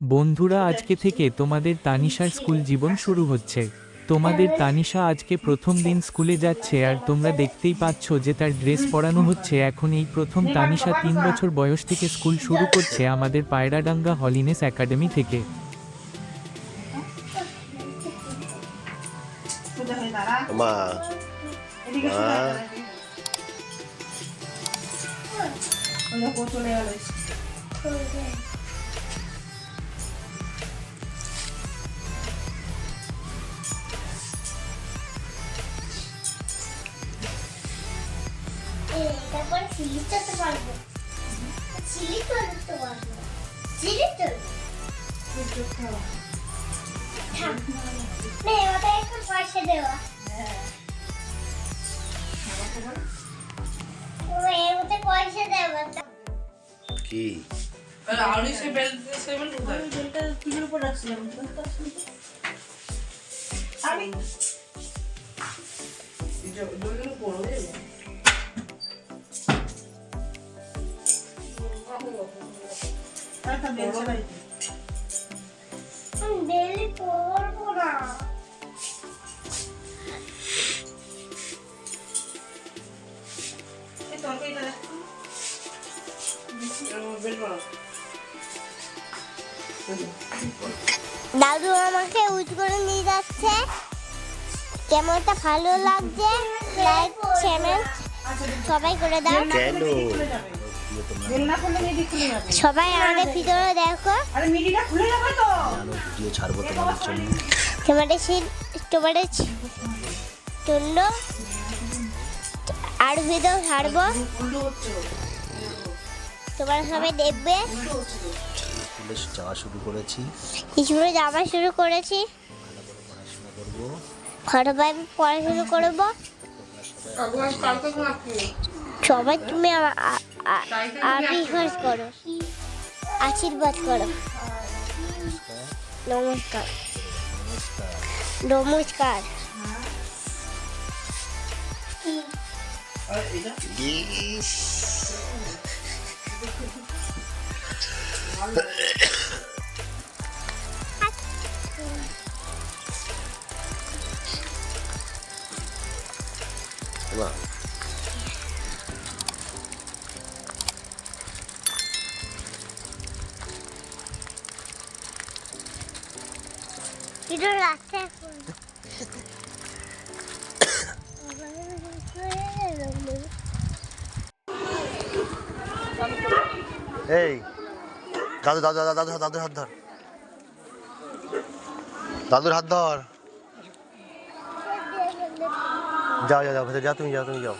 বন্ধুরা আজকে থেকে তোমাদের তানিশার স্কুল জীবন শুরু হচ্ছে। তোমাদের তানিশা আজকে প্রথম দিন স্কুলে যাচ্ছে আর তোমরা দেখতেই পাচ্ছ যে তার ড্রেস পরানো হচ্ছে। এখন এই প্রথম তানিশা তিন বছর বয়স থেকে স্কুল শুরু করছে আমাদের পায়রাডাঙ্গা হলিনেস একাডেমি থেকে। মা চলে তারপরে পারব। পারব। ওটা একটু পয়সা দেওয়া। পয়সা কি? সে বেল্ট সেভেন কোথায়? উপর রাখছিলাম আমি দাদু আমাকে উঁচু করে নিয়ে যাচ্ছে। কেমনটা ভালো লাগছে। লাইক চ্যানেল সবাই করে দাও। সবাই আমাদের ভিতরে দেখো। আরে ভিডিও ছাড়বো তোমাদের জন্য তোমাদের তোমাদের জন্য আর ভিডিও ছাড়বো। তোমরা সবাই দেখবে। যাওয়া শুরু করেছি। স্কুলে যাওয়া শুরু করেছি পড়াশোনা করব। ঘরে পড়া শুরু করব সবাই তুমি আমা- আ- আ- আশীর্বাদ করো আশীর্বাদ করো নমস্কার নমস্কার ইস, এই, দাদু দাদু দাদু দাদু, দাদুর হাত ধর। দাদুর হাত ধর। যাও যাও যাও, ভেতরে যাও, তুমি যাও তুমি যাও।